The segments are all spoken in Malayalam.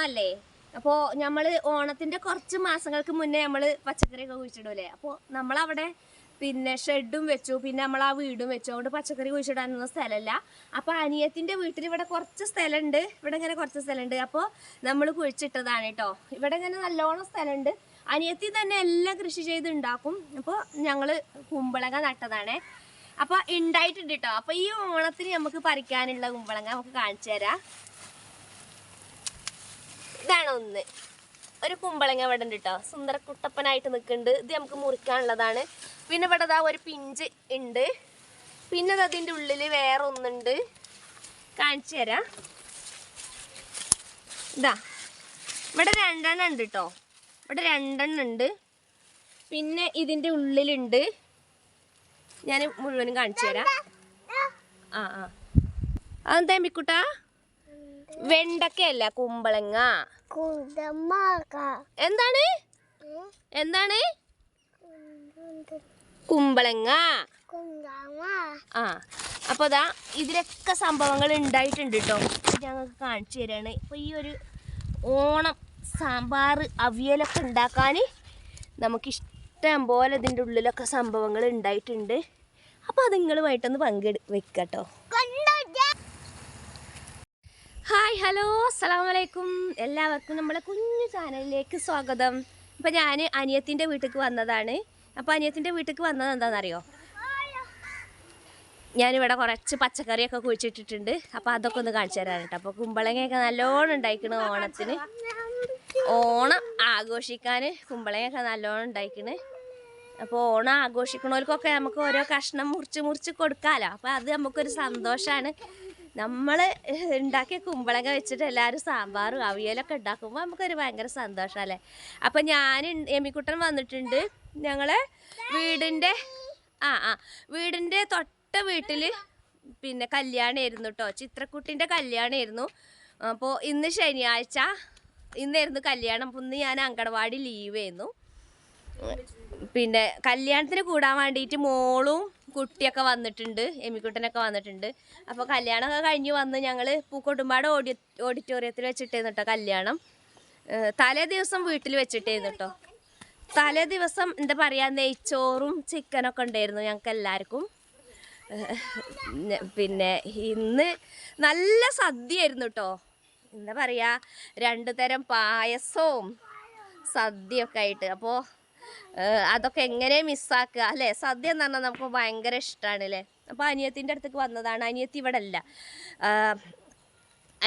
ഓണല്ലേ അപ്പോ നമ്മൾ ഓണത്തിന്റെ കുറച്ച് മാസങ്ങൾക്ക് മുന്നേ നമ്മൾ പച്ചക്കറിയൊക്കെ കുഴിച്ചിടൂലേ? അപ്പോൾ നമ്മളവിടെ പിന്നെ ഷെഡും വെച്ചു. പിന്നെ നമ്മൾ ആ വീടും വെച്ചു. അതുകൊണ്ട് പച്ചക്കറി കുഴിച്ചിടാനൊന്നും സ്ഥലമല്ല. അപ്പോൾ അനിയത്തിന്റെ വീട്ടിൽ ഇവിടെ കുറച്ച് സ്ഥലമുണ്ട്. ഇവിടെ ഇങ്ങനെ കുറച്ച് സ്ഥലമുണ്ട്. അപ്പോൾ നമ്മൾ കുഴിച്ചിട്ടതാണ് കേട്ടോ. ഇവിടെ ഇങ്ങനെ നല്ലോണം സ്ഥലമുണ്ട്. അനിയത്തി തന്നെ എല്ലാം കൃഷി ചെയ്ത് ഉണ്ടാക്കും അപ്പോൾ ഞങ്ങൾ കുമ്പളങ്ങ നട്ടതാണേ. അപ്പോൾ ഉണ്ടായിട്ടുണ്ട് കേട്ടോ. അപ്പോൾ ഈ ഓണത്തിന് നമുക്ക് പറിക്കാനുള്ള കുമ്പളങ്ങ നമുക്ക് കാണിച്ചു തരാം. ഇതാണ് ഒന്ന്. ഒരു കുമ്പളങ്ങ ഇവിടെ ഉണ്ട് കേട്ടോ സുന്ദരക്കുട്ടപ്പനായിട്ട് നിൽക്കുന്നുണ്ട്. ഇത് നമുക്ക് മുറിക്കാനുള്ളതാണ്. പിന്നെ ഇവിടെ അതാ ഒരു പിഞ്ച് ഉണ്ട്. പിന്നെ അതിന്റെ ഉള്ളിൽ വേറെ ഒന്നുണ്ട്. കാണിച്ചു തരാം. ഇതാ ഇവിടെ രണ്ടെണ്ണം ഉണ്ട് കേട്ടോ ഇവിടെ രണ്ടെണ്ണം ഉണ്ട്. പിന്നെ ഇതിന്റെ ഉള്ളിലുണ്ട്. ഞാൻ മുഴുവനും കാണിച്ചു തരാം. ആ ആ. അതെന്താ മിക്കുട്ടാ വെണ്ടക്കയല്ല കുമ്പളങ്ങ. എന്താണ്? എന്താണ്? കുമ്പളങ്ങ. ആ അപ്പോൾ അതാ ഇതിലൊക്കെ സംഭവങ്ങൾ ഉണ്ടായിട്ടുണ്ട് കേട്ടോ ഞങ്ങൾക്ക് കാണിച്ചു തരാണ്. ഇപ്പൊ ഈ ഒരു ഓണം സാമ്പാർ അവിയലൊക്കെ ഉണ്ടാക്കാൻ നമുക്കിഷ്ടം പോലെ ഇതിന്റെ ഉള്ളിലൊക്കെ സംഭവങ്ങൾ ഉണ്ടായിട്ടുണ്ട്. അപ്പോൾ അത് നിങ്ങളുമായിട്ടൊന്ന് പങ്കെടു വെക്കട്ടോ. ഹലോ അസ്സലാമു അലൈക്കും എല്ലാവർക്കും നമ്മളെ കുഞ്ഞു ചാനലിലേക്ക് സ്വാഗതം. അപ്പോൾ ഞാൻ അനിയത്തിന്റെ വീട്ടിലേക്ക് വന്നതാണ്. അപ്പോൾ അനിയത്തിന്റെ വീട്ടിലേക്ക് വന്നത് എന്താണെന്നറിയോ? ഞാനിവിടെ കുറച്ച് പച്ചക്കറിയൊക്കെ കുഴിച്ചിട്ടിട്ടുണ്ട്. അപ്പോൾ അതൊക്കെ ഒന്ന് കാണിച്ചു തരാൻ കേട്ടോ. അപ്പോൾ കുമ്പളങ്ങയൊക്കെ നല്ലോണം ഉണ്ടായിക്കണ് ഓണത്തിന്. ഓണം ആഘോഷിക്കാൻ കുമ്പളങ്ങയൊക്കെ നല്ലോണം ഉണ്ടായിക്കണ്. അപ്പോൾ ഓണം ആഘോഷിക്കണവർക്കൊക്കെ നമുക്ക് ഓരോ കഷ്ണം മുറിച്ച് മുറിച്ച് കൊടുക്കാമല്ലോ അപ്പോൾ അത് നമുക്കൊരു സന്തോഷമാണ് നമ്മൾ ഉണ്ടാക്കിയ കുമ്പളങ്ങ വെച്ചിട്ട് എല്ലാവരും സാമ്പാറും അവിയലൊക്കെ ഉണ്ടാക്കുമ്പോൾ നമുക്കൊരു ഭയങ്കര സന്തോഷമല്ലേ അപ്പം ഞാൻ എമിക്കുട്ടൻ വന്നിട്ടുണ്ട്. ഞങ്ങളെ വീടിന്റെ ആ ആ വീടിന്റെ തൊട്ട വീട്ടിൽ പിന്നെ കല്യാണമായിരുന്നു കേട്ടോ ചിത്രക്കുട്ടിന്റെ കല്യാണമായിരുന്നു അപ്പോൾ ഇന്ന് ശനിയാഴ്ച ഇന്നായിരുന്നു കല്യാണം. ഇന്ന് ഞാൻ അങ്കണവാടി ലീവായിരുന്നു പിന്നെ കല്യാണത്തിന് കൂടാൻ വേണ്ടിയിട്ട് മോളും കുട്ടിയൊക്കെ വന്നിട്ടുണ്ട് എമിക്കുട്ടനൊക്കെ വന്നിട്ടുണ്ട്. അപ്പോൾ കല്യാണമൊക്കെ കഴിഞ്ഞ് വന്ന് ഞങ്ങൾ പൂക്കോട്ടുംപാട് ഓഡി ഓഡിറ്റോറിയത്തിൽ വെച്ചിട്ടേന്ന് കേട്ടോ കല്യാണം. തലേ ദിവസം വീട്ടിൽ വെച്ചിട്ടേന്ന് കേട്ടോ തലേ ദിവസം എന്താ പറയുക നെയ്ച്ചോറും ചിക്കനൊക്കെ ഉണ്ടായിരുന്നു ഞങ്ങൾക്ക് എല്ലാവർക്കും പിന്നെ ഇന്ന് നല്ല സദ്യയായിരുന്നു കേട്ടോ എന്താ പറയുക രണ്ട് തരം പായസവും സദ്യയൊക്കെ ആയിട്ട്. അപ്പോൾ അതൊക്കെ എങ്ങനെ മിസ്സാക്കുക അല്ലേ? സദ്യ എന്ന് പറഞ്ഞാൽ നമുക്ക് ഭയങ്കര ഇഷ്ടമാണ് അല്ലേ അപ്പോൾ അനിയത്തിന്റെ അടുത്തേക്ക് വന്നതാണ്. അനിയത്തി ഇവിടെ അല്ല.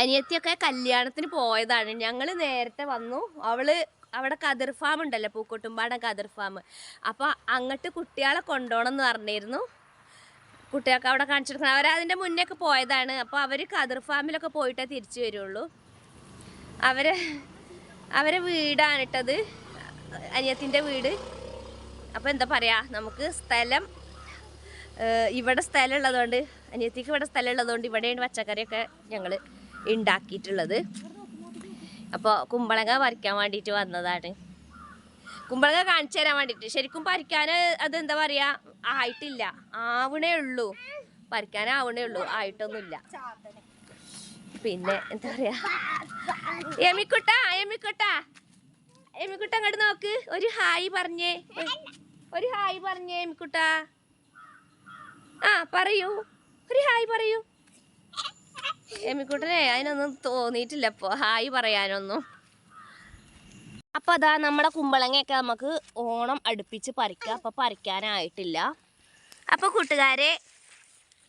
അനിയത്തിയൊക്കെ കല്യാണത്തിന് പോയതാണ്. ഞങ്ങൾ നേരത്തെ വന്നു. അവൾ അവിടെ കതിർ ഫാം ഉണ്ടല്ലോ പൂക്കോട്ടുംപാടം കതിർ ഫാം. അപ്പോൾ അങ്ങോട്ട് കുട്ടികളെ കൊണ്ടുപോകണം എന്ന് പറഞ്ഞിരുന്നു. കുട്ടികൾക്ക് അവിടെ കാണിച്ചെടുക്കണം അവർ അതിന്റെ മുന്നേ ഒക്കെ പോയതാണ്. അപ്പോൾ അവർ കതിർ ഫാമിലൊക്കെ പോയിട്ടേ തിരിച്ചു വരുള്ളൂ. അവരെ അവരെ വീടാണ് ഇട്ടത്. അനിയത്തിന്റെ വീട്. അപ്പോൾ എന്താ പറയുക നമുക്ക് സ്ഥലം ഇവിടെ സ്ഥലം ഉള്ളതുകൊണ്ട് അനിയത്തിക്ക് ഇവിടെ സ്ഥലം ഉള്ളതുകൊണ്ട് ഇവിടെയാണ് പച്ചക്കറിയൊക്കെ ഞങ്ങൾ ഉണ്ടാക്കിയിട്ടുള്ളത് അപ്പോൾ കുമ്പളങ്ങ പറിക്കാൻ വേണ്ടിയിട്ട് വന്നതാണ്. കുമ്പളങ്ങ കാണിച്ചു തരാൻ വേണ്ടിയിട്ട് ശരിക്കും പറിക്കാൻ അത് എന്താ പറയുക ആയിട്ടില്ല. ആവണേ ഉള്ളൂ. പറിക്കാൻ ആവണേ ഉള്ളൂ. ആയിട്ടൊന്നുമില്ല. പിന്നെ എന്താ പറയാ എമിക്കുട്ടാ എമിക്കുട്ട. എമിക്കുട്ട അങ്ങോട്ട് നോക്ക്. ഒരു ഹായ് പറഞ്ഞേ. ഒരു ഹായ് പറഞ്ഞേ എമിക്കുട്ട. ആ പറയൂ. ഒരു ഹായ് പറയൂ. എമിക്കുട്ടനെ അതിനൊന്നും തോന്നിയിട്ടില്ല അപ്പോ ഹായ് പറയാനൊന്നും. അപ്പൊ അതാ നമ്മുടെ കുമ്പളങ്ങയൊക്കെ നമുക്ക് ഓണം അടുപ്പിച്ച് പറിക്കാം. അപ്പോൾ പറിക്കാനായിട്ടില്ല. അപ്പോൾ കൂട്ടുകാരെ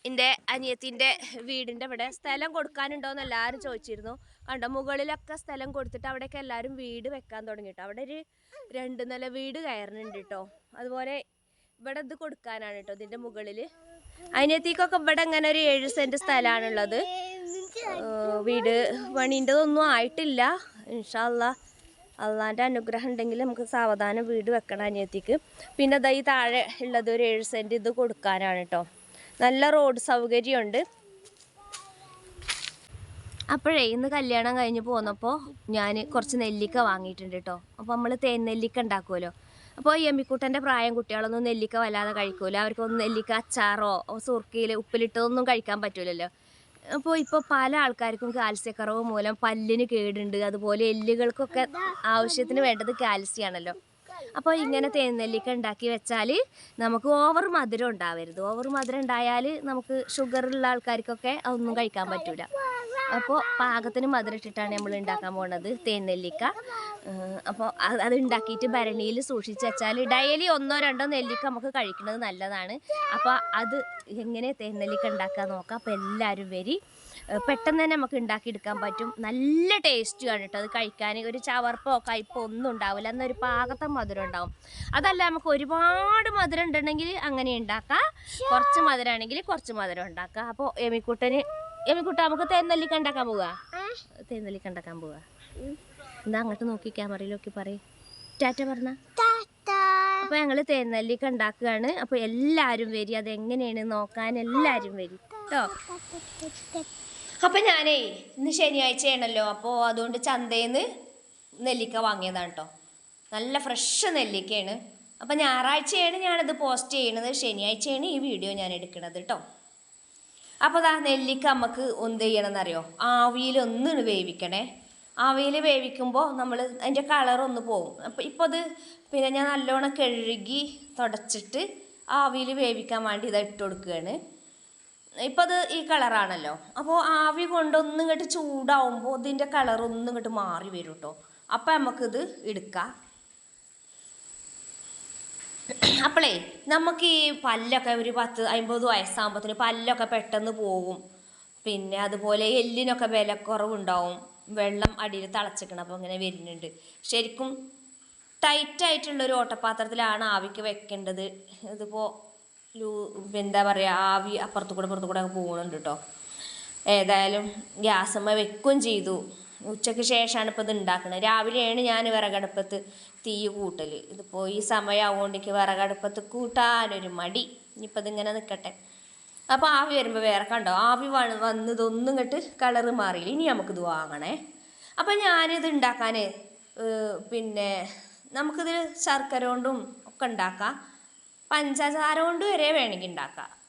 എന്റെ അനിയത്തിന്റെ വീടിന്റെ ഇവിടെ സ്ഥലം കൊടുക്കാനുണ്ടോ എന്ന് എല്ലാവരും ചോദിച്ചിരുന്നു. കണ്ടോ മുകളിലൊക്കെ സ്ഥലം കൊടുത്തിട്ട് അവിടെയൊക്കെ എല്ലാവരും വീട് വെക്കാൻ തുടങ്ങിട്ടോ. അവിടെ ഒരു രണ്ട് നില വീട് കയറുന്നുണ്ട് കേട്ടോ അതുപോലെ ഇവിടെ ഇത് കൊടുക്കാനാണ് കേട്ടോ ഇതിന്റെ മുകളിൽ അതിനകത്തേക്കൊക്കെ ഇവിടെ ഇങ്ങനെ ഒരു ഏഴ് സെന്റ് സ്ഥലമാണുള്ളത് വീട് പണീന്റെതൊന്നും ആയിട്ടില്ല. ഇൻഷാല്ല അള്ളാന്റെ അനുഗ്രഹം ഉണ്ടെങ്കിൽ നമുക്ക് സാവധാനം വീട് വെക്കണം അനിയത്തിക്ക് പിന്നെ ഈ താഴെ ഉള്ളത് ഒരു ഏഴ് സെന്റ് ഇത് കൊടുക്കാനാണ് കേട്ടോ. നല്ല റോഡ് സൗകര്യമുണ്ട്. അപ്പോഴേ ഇന്ന് കല്യാണം കഴിഞ്ഞ് പോന്നപ്പോൾ ഞാൻ കുറച്ച് നെല്ലിക്ക വാങ്ങിയിട്ടുണ്ട് കേട്ടോ അപ്പോൾ നമ്മൾ തേൻ നെല്ലിക്ക ഉണ്ടാക്കുമല്ലോ അപ്പോൾ ഈ എമ്മിക്കുട്ടന്റെ പ്രായം കുട്ടികളൊന്നും നെല്ലിക്ക വല്ലാതെ കഴിക്കൂല. അവർക്കൊന്നും നെല്ലിക്ക അച്ചാറോ സുർക്കിയിൽ ഉപ്പിലിട്ടതൊന്നും കഴിക്കാൻ പറ്റൂലല്ലോ. അപ്പോൾ ഇപ്പോൾ പല ആൾക്കാർക്കും കാൽസ്യക്കുറവ് മൂലം പല്ലിന് കേടുണ്ട്. അതുപോലെ എല്ലുകൾക്കൊക്കെ ആവശ്യത്തിന് വേണ്ടത് കാൽസ്യമാണല്ലോ അപ്പോൾ ഇങ്ങനെ തേനെല്ലിക്ക ഉണ്ടാക്കി വെച്ചാൽ നമുക്ക് ഓവർ മധുരം ഉണ്ടാവരുത്. ഓവർ മധുരം ഉണ്ടായാൽ നമുക്ക് ഉള്ള ആൾക്കാർക്കൊക്കെ അതൊന്നും കഴിക്കാൻ പറ്റൂല. അപ്പോൾ പാകത്തിന് മധുരം ഇട്ടിട്ടാണ് നമ്മൾ ഉണ്ടാക്കാൻ പോകുന്നത് തേനെല്ലിക്ക. അപ്പോൾ അത് ഉണ്ടാക്കിയിട്ട് ഭരണിയിൽ സൂക്ഷിച്ച് വെച്ചാൽ ഡെയിലി ഒന്നോ രണ്ടോ നെല്ലിക്ക നമുക്ക് കഴിക്കുന്നത് നല്ലതാണ്. അപ്പോൾ അത് എങ്ങനെ തേനെല്ലിക്ക ഉണ്ടാക്കാൻ നോക്കാം. അപ്പോൾ എല്ലാവരും വരി. പെട്ടെന്ന് തന്നെ നമുക്ക് ഉണ്ടാക്കിയെടുക്കാൻ പറ്റും. നല്ല ടേസ്റ്റുമാണ് കേട്ടോ അത് കഴിക്കാൻ ഒരു ചവർപ്പോ കയ്പോ ഒന്നും ഉണ്ടാവില്ല. എന്നൊരു പാകത്തെ മധുരം ഉണ്ടാവും. അതല്ല നമുക്ക് ഒരുപാട് മധുരം ഉണ്ടെങ്കിൽ അങ്ങനെ ഉണ്ടാക്കാം. കുറച്ച് മധുരമാണെങ്കിൽ കുറച്ച് മധുരം ഉണ്ടാക്കാം. അപ്പോൾ എമിക്കുട്ടന് എമിക്കുട്ട നമുക്ക് തേന്നല്ലി ഉണ്ടാക്കാൻ പോവാ. തേനെല്ലിക്ക ഉണ്ടാക്കാൻ പോവാ. എന്താ അങ്ങോട്ട് നോക്കി ക്യാമറയിൽ നോക്കി പറയും. ടാറ്റ പറഞ്ഞ. അപ്പൊ ഞങ്ങൾ ഞങ്ങൾ കണ്ടാക്കുകയാണ് ഉണ്ടാക്കുകയാണ്. അപ്പോൾ എല്ലാവരും വരി അതെങ്ങനെയാണ് നോക്കാൻ എല്ലാരും വരി. കേട്ടോ അപ്പൊ ഞാനേ ഇന്ന് ശനിയാഴ്ചയാണല്ലോ. അപ്പോൾ അതുകൊണ്ട് ചന്തേന്ന് നെല്ലിക്ക വാങ്ങിയതാണ് കേട്ടോ നല്ല ഫ്രഷ് നെല്ലിക്കയാണ്. അപ്പം ഞായറാഴ്ചയാണ് ഞാനത് പോസ്റ്റ് ചെയ്യണത് ശനിയാഴ്ചയാണ് ഈ വീഡിയോ ഞാൻ എടുക്കണത് കേട്ടോ അപ്പോൾ ദാ നെല്ലിക്ക നമുക്ക് ചെയ്യണമെന്നറിയോ? ആവിയിൽ ഒന്ന് വേവിക്കണേ. ആവിയിൽ വേവിക്കുമ്പോൾ നമ്മൾ അതിന്റെ കളറൊന്ന് പോകും അപ്പോൾ ഇപ്പോൾ അത് പിന്നെ ഞാൻ നല്ലോണം കഴുകി തുടച്ചിട്ട് ആവിയിൽ വേവിക്കാൻ വേണ്ടി ഇത് ഇട്ട് കൊടുക്കുകയാണ്. ഇപ്പം അത് ഈ കളറാണല്ലോ അപ്പോൾ ആവി കൊണ്ടൊന്നും ഇങ്ങോട്ട് ചൂടാവുമ്പോൾ ഇതിന്റെ കളർ ഒന്നും ഇങ്ങോട്ട് മാറി വരും കേട്ടോ അപ്പം നമുക്കിത് എടുക്കാം. അപ്പോളേ നമുക്ക് ഈ പല്ലൊക്കെ ഒരു പത്ത് അമ്പത് വയസ്സാകുമ്പോഴത്തേന് പല്ലൊക്കെ പെട്ടെന്ന് പോകും. പിന്നെ അതുപോലെ എല്ലിനൊക്കെ വിലക്കുറവുണ്ടാവും. വെള്ളം അടിയിൽ തിളച്ചിക്കണം അപ്പോൾ ഇങ്ങനെ വരുന്നുണ്ട്. ശരിക്കും ടൈറ്റായിട്ടുള്ള ഒരു ഓട്ടപാത്രത്തിലാണ് ആവിക്ക് വെക്കേണ്ടത്. ഇതിപ്പോൾ ലൂ എന്താ പറയുക ആവി അപ്പുറത്തു കൂടെ അപ്പുറത്തു കൂടെ പോകുന്നുണ്ട് കേട്ടോ ഏതായാലും ഗ്യാസമ്മ വെക്കുകയും ചെയ്തു. ഉച്ചയ്ക്ക് ശേഷമാണ് ഇപ്പോൾ ഇത് ഉണ്ടാക്കുന്നത് രാവിലെയാണ് ഞാൻ വിറകടുപ്പത്ത് തീ കൂട്ടൽ ഇതിപ്പോൾ ഈ സമയമാവുകൊണ്ട് എനിക്ക് വിറകടുപ്പത്ത് കൂട്ടാനൊരു മടി. ഇനിയിപ്പോൾ ഇതിങ്ങനെ നിൽക്കട്ടെ അപ്പോൾ ആവി വരുമ്പോൾ വേറെ കണ്ടോ? ആവി വ- വന്നതൊന്നും ഇങ്ങോട്ട് കളറ് മാറിയില്ല. ഇനി നമുക്കിത് വാങ്ങണേ. അപ്പോൾ ഞാനിത് ഉണ്ടാക്കാൻ പിന്നെ നമുക്കിത് ശർക്കര കൊണ്ടും ഒക്കെ ഉണ്ടാക്കാം പഞ്ചസാര കൊണ്ട് വരെ വേണമെങ്കിൽ ഉണ്ടാക്കാം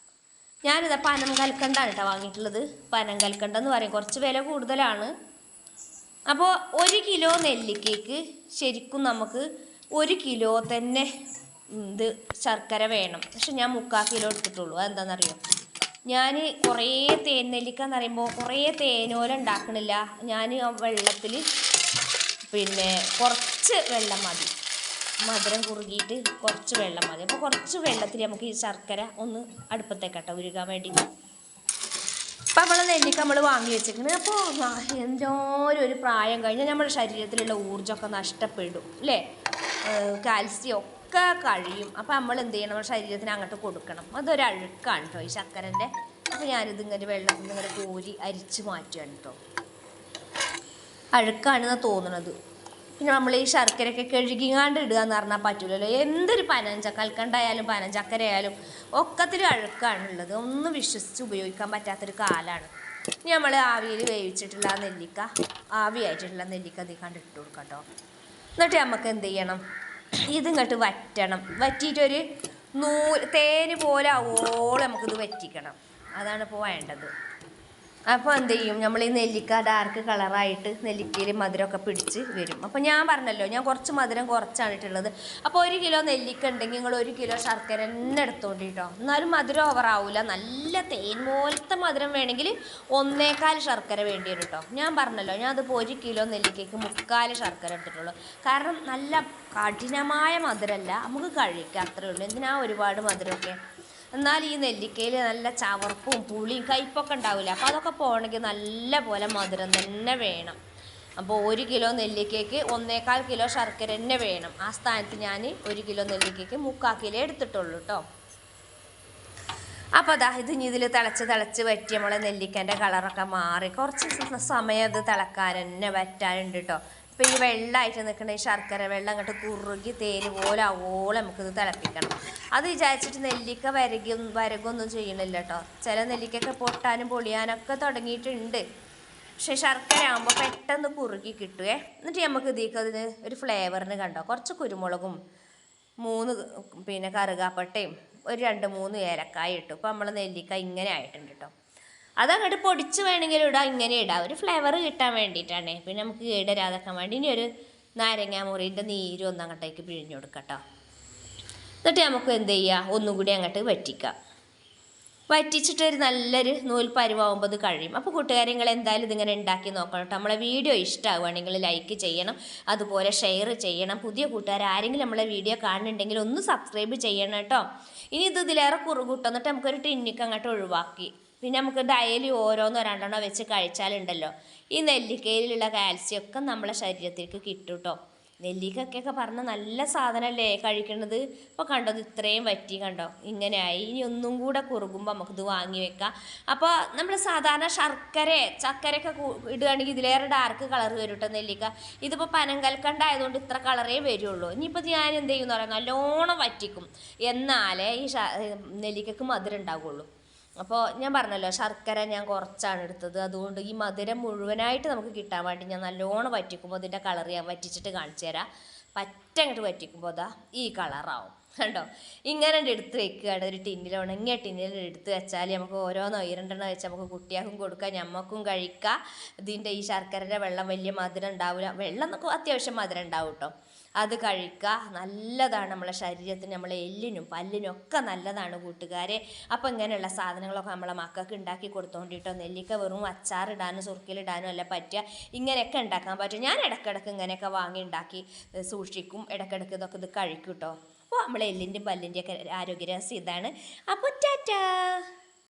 ഞാനിത് പനം കൽക്കണ്ടാണ് കേട്ടോ വാങ്ങിയിട്ടുള്ളത്. പനം കൽക്കണ്ട എന്ന് പറയും. കുറച്ച് വില കൂടുതലാണ്. അപ്പോൾ ഒരു കിലോ നെല്ലിക്കയ്ക്ക് ശരിക്കും നമുക്ക് ഒരു കിലോ തന്നെ ഇത് ശർക്കര വേണം. പക്ഷെ ഞാൻ മുക്കാൽ കിലോ എടുത്തിട്ടുള്ളൂ. അതെന്താണെന്നറിയോ ഞാൻ കുറേ തേൻ നെല്ലിക്ക എന്ന് പറയുമ്പോൾ കുറേ തേനോല ഉണ്ടാക്കണില്ല. ഞാൻ വെള്ളത്തിൽ പിന്നെ കുറച്ച് വെള്ളം മതി. മധുരം കുറുകിയിട്ട് കുറച്ച് വെള്ളം മതി. അപ്പോൾ കുറച്ച് വെള്ളത്തിൽ നമുക്ക് ഈ ശർക്കര ഒന്ന് അടുപ്പത്തേക്കട്ട ഉരുകാൻ വേണ്ടി അപ്പം നമ്മൾ നെല്ലിക്ക നമ്മൾ വാങ്ങി വെച്ചിരിക്കുന്നത് അപ്പോൾ എന്തോരം ഒരു പ്രായം കഴിഞ്ഞാൽ നമ്മുടെ ശരീരത്തിലുള്ള ഊർജമൊക്കെ നഷ്ടപ്പെടും അല്ലേ കാൽസ്യം ഒക്കെ കഴിയും. അപ്പോൾ നമ്മൾ എന്ത് ചെയ്യണം? നമ്മുടെ ശരീരത്തിന് അങ്ങോട്ട് കൊടുക്കണം. അതൊരു അഴുക്കാണ് കേട്ടോ ഈ ശർക്കരന്റെ അപ്പോൾ ഞാനിത് ഇങ്ങനെ വെള്ളത്തിൽ നിന്ന് ഇങ്ങനെ കോരി അരിച്ച് മാറ്റുകയാണ് കേട്ടോ അഴുക്കാണെന്നാണ് തോന്നുന്നത് പിന്നെ നമ്മൾ ഈ ശർക്കരയൊക്കെ കഴുകിങ്ങാണ്ട് ഇടുക എന്ന് പറഞ്ഞാൽ പറ്റൂലല്ലോ. എന്തൊരു പനഞ്ച കൽക്കണ്ടായാലും പനഞ്ചക്കര ആയാലും ഒക്കത്തിലും അഴുക്കാണുള്ളത്. ഒന്നും വിശ്വസിച്ച് ഉപയോഗിക്കാൻ പറ്റാത്തൊരു കാലാണ്. ഇനി നമ്മൾ ആവിയിൽ വേവിച്ചിട്ടുള്ള നെല്ലിക്ക ആവിയായിട്ടുള്ള നെല്ലിക്ക അതിൽ കണ്ട് ഇട്ട് കൊടുക്കട്ടോ. കേട്ടോ എന്നിട്ട് നമുക്ക് എന്ത് ചെയ്യണം? ഇതിങ്ങോട്ട് വറ്റണം. വറ്റിയിട്ടൊരു നൂൽ തേന് പോലെ ആവോളം നമുക്കിത് വറ്റിക്കണം. അതാണ് ഇപ്പോൾ വേണ്ടത്. അപ്പോൾ എന്ത് ചെയ്യും? നമ്മൾ ഈ നെല്ലിക്ക ഡാർക്ക് കളറായിട്ട് നെല്ലിക്കയിൽ മധുരമൊക്കെ പിടിച്ച് വരും. അപ്പോൾ ഞാൻ പറഞ്ഞല്ലോ ഞാൻ കുറച്ച് മധുരം കുറച്ചാണ് ഇട്ടുള്ളത് അപ്പോൾ ഒരു കിലോ നെല്ലിക്ക ഉണ്ടെങ്കിൽ നിങ്ങൾ ഒരു കിലോ ശർക്കര തന്നെ എടുത്തോണ്ട് കേട്ടോ എന്നാലും മധുരം ഓവറാവില്ല നല്ല തേൻ പോലത്തെ മധുരം വേണമെങ്കിൽ ഒന്നേക്കാൽ ശർക്കര വേണ്ടി വരും കേട്ടോ ഞാൻ പറഞ്ഞല്ലോ ഞാൻ അതിപ്പോൾ ഒരു കിലോ നെല്ലിക്കയ്ക്ക് മുക്കാൽ ശർക്കര എടുത്തിട്ടുള്ളൂ. കാരണം നല്ല കഠിനമായ മധുരമല്ല നമുക്ക് കഴിക്കാം അത്രേ ഉള്ളൂ. എന്തിനാ ഒരുപാട് മധുരമൊക്കെ? എന്നാൽ ഈ നെല്ലിക്കയിൽ നല്ല ചവർപ്പും പുളിയും കയ്പൊക്കെ ഉണ്ടാവില്ല? അപ്പോൾ അതൊക്കെ പോകണമെങ്കിൽ നല്ല പോലെ മധുരം തന്നെ വേണം. അപ്പോൾ ഒരു കിലോ നെല്ലിക്കയ്ക്ക് ഒന്നേകാൽ കിലോ ശർക്കര തന്നെ വേണം. ആ സ്ഥാനത്ത് ഞാൻ ഒരു കിലോ നെല്ലിക്കയ്ക്ക് മുക്കാൽ കിലോ എടുത്തിട്ടുള്ളൂ കേട്ടോ അപ്പോൾ അതാ ഇത് ഇതിൽ തിളച്ച് തിളച്ച് വറ്റി നമ്മളെ നെല്ലിക്കന്റെ കളറൊക്കെ മാറി. കുറച്ച് സമയം അത് തിളക്കാൻ തന്നെ വറ്റാനുണ്ട് കേട്ടോ ഇപ്പോൾ ഈ വെള്ളമായിട്ട് നിൽക്കുന്ന ഈ ശർക്കര വെള്ളം അങ്ങോട്ട് കുറുകി തേര് പോലെ ആവോളം നമുക്കിത് തിളപ്പിക്കണം. അത് വിചാരിച്ചിട്ട് നെല്ലിക്ക വരകി വരകൊന്നും ചെയ്യണില്ല കേട്ടോ ചില നെല്ലിക്കൊക്കെ പൊട്ടാനും പൊളിയാനൊക്കെ തുടങ്ങിയിട്ടുണ്ട്. പക്ഷെ ശർക്കര ആകുമ്പോൾ പെട്ടെന്ന് കുറുകി കിട്ടുവേ. എന്നിട്ട് നമുക്ക് ഇതിലേക്ക് അതിന് ഒരു ഫ്ലേവറിന് കണ്ടോ? കുറച്ച് കുരുമുളകും മൂന്ന് പിന്നെ കറുകാപ്പട്ടയും ഒരു രണ്ട് മൂന്ന് ഏലക്കായ ഇട്ടു. ഇപ്പോൾ നമ്മൾ നെല്ലിക്ക ഇങ്ങനെ ആയിട്ടുണ്ട് കേട്ടോ അതങ്ങോട്ട് പൊടിച്ച് വേണമെങ്കിൽ ഇടാം. ഇങ്ങനെ ഇടാം. ഒരു ഫ്ലേവർ കിട്ടാൻ വേണ്ടിയിട്ടാണ്. പിന്നെ നമുക്ക് കേടരാതാക്കാൻ വേണ്ടി ഇനി ഒരു നാരങ്ങ മുറിന്റെ നീരും ഒന്ന് അങ്ങോട്ടേക്ക് പിഴിഞ്ഞു കൊടുക്കട്ടോ. എന്നിട്ട് നമുക്ക് എന്ത് ചെയ്യുക ഒന്നും കൂടി അങ്ങോട്ട് വറ്റിക്കാം. വറ്റിച്ചിട്ട് ഒരു നല്ലൊരു നൂൽ പരുവാകുമ്പോൾ ഇത് കഴിയും. അപ്പോൾ കൂട്ടുകാരെ നിങ്ങൾ എന്തായാലും ഇതിങ്ങനെ ഉണ്ടാക്കി നോക്കണം കേട്ടോ. നമ്മളെ വീഡിയോ ഇഷ്ടമാവുകയാണെങ്കിൽ ലൈക്ക് ചെയ്യണം. അതുപോലെ ഷെയർ ചെയ്യണം. പുതിയ കൂട്ടുകാർ ആരെങ്കിലും നമ്മളെ വീഡിയോ കാണുന്നുണ്ടെങ്കിൽ ഒന്ന് സബ്സ്ക്രൈബ് ചെയ്യണം കേട്ടോ. ഇനി ഇത് ഇതിലേറെ കുറുകൂട്ടോ. എന്നിട്ട് നമുക്കൊരു ടിന്നിക്ക് അങ്ങോട്ട് ഒഴിവാക്കി. പിന്നെ നമുക്ക് ഡയലി ഓരോന്നോ രണ്ടെണ്ണോ വെച്ച് കഴിച്ചാലുണ്ടല്ലോ. ഈ നെല്ലിക്കയിലുള്ള കാൽസ്യം ഒക്കെ നമ്മളെ ശരീരത്തിലേക്ക് കിട്ടും കേട്ടോ നെല്ലിക്കൊക്കെ പറഞ്ഞ നല്ല സാധനമല്ലേ കഴിക്കണത്? ഇപ്പോൾ കണ്ടോ ഇത് ഇത്രയും വറ്റി കണ്ടോ? ഇങ്ങനെയായി. ഇനി ഒന്നും കൂടെ കുറുകുമ്പോൾ നമുക്കിത് വാങ്ങി വെക്കാം. അപ്പോൾ നമ്മൾ സാധാരണ ശർക്കര ചക്കരയൊക്കെ ഇടുകയാണെങ്കിൽ ഇതിലേറെ ഡാർക്ക് കളർ വരും കേട്ടോ നെല്ലിക്ക? ഇതിപ്പോൾ പനങ്കൽക്കണ്ട ആയതുകൊണ്ട് ഇത്ര കളറേ വരുള്ളൂ. ഇനിയിപ്പോൾ ഞാൻ എന്ത് ചെയ്യുമെന്ന് പറയാം നല്ലോണം വറ്റിക്കും. എന്നാലേ ഈ നെല്ലിക്കക്ക് മധുരം ഉണ്ടാവുള്ളൂ. അപ്പോൾ ഞാൻ പറഞ്ഞല്ലോ ശർക്കര ഞാൻ കുറച്ചാണ് എടുത്തത്. അതുകൊണ്ട് ഈ മധുരം മുഴുവനായിട്ട് നമുക്ക് കിട്ടാൻ വേണ്ടി ഞാൻ നല്ലോണം വറ്റിക്കുമ്പോൾ ഇതിന്റെ കളർ ഞാൻ വറ്റിച്ചിട്ട് കാണിച്ചു തരാം. പറ്റങ്ങോട്ട് വറ്റിക്കുമ്പോൾ അതാ ഈ കളറാവും കണ്ടോ? ഇങ്ങനെ എടുത്ത് വെക്കുകയാണ്. ഒരു ടിന്നിൽ ഉണങ്ങിയ ടിന്നിൽ എടുത്ത് വെച്ചാൽ നമുക്ക് ഓരോന്നോ ഇരണ്ടെണ്ണം വെച്ച് നമുക്ക് കുട്ടിയാക്കും കൊടുക്കാം ഞമ്മക്കും കഴിക്കാം. ഇതിന്റെ ഈ ശർക്കരയുടെ വെള്ളം വലിയ മധുരം ഉണ്ടാവില്ല വെള്ളം നമുക്ക് അത്യാവശ്യം മധുരം ഉണ്ടാവും കേട്ടോ അത് കഴിക്കുക നല്ലതാണ് നമ്മളെ ശരീരത്തിന് നമ്മളെ എല്ലിനും പല്ലിനും ഒക്കെ നല്ലതാണ് കൂട്ടുകാരെ. അപ്പോൾ ഇങ്ങനെയുള്ള സാധനങ്ങളൊക്കെ നമ്മളെ മക്കൾക്ക് ഉണ്ടാക്കി കൊടുത്തോണ്ടിട്ടോ. നെല്ലിക്ക വെറും അച്ചാറിടാനും സുറുക്കിലിടാനും അല്ല പറ്റുക. ഇങ്ങനെയൊക്കെ ഉണ്ടാക്കാൻ പറ്റും. ഞാൻ ഇടയ്ക്കിടയ്ക്ക് ഇങ്ങനെയൊക്കെ വാങ്ങി ഉണ്ടാക്കി സൂക്ഷിക്കും. ഇടയ്ക്കിടയ്ക്ക് ഇതൊക്കെ ഇത് കഴിക്കും കേട്ടോ അപ്പോൾ നമ്മളെ എല്ലിന്റെ പല്ലിന്റെയൊക്കെ ആരോഗ്യരഹസ്യം ഇതാണ്. അപ്പോൾ ടാറ്റാ!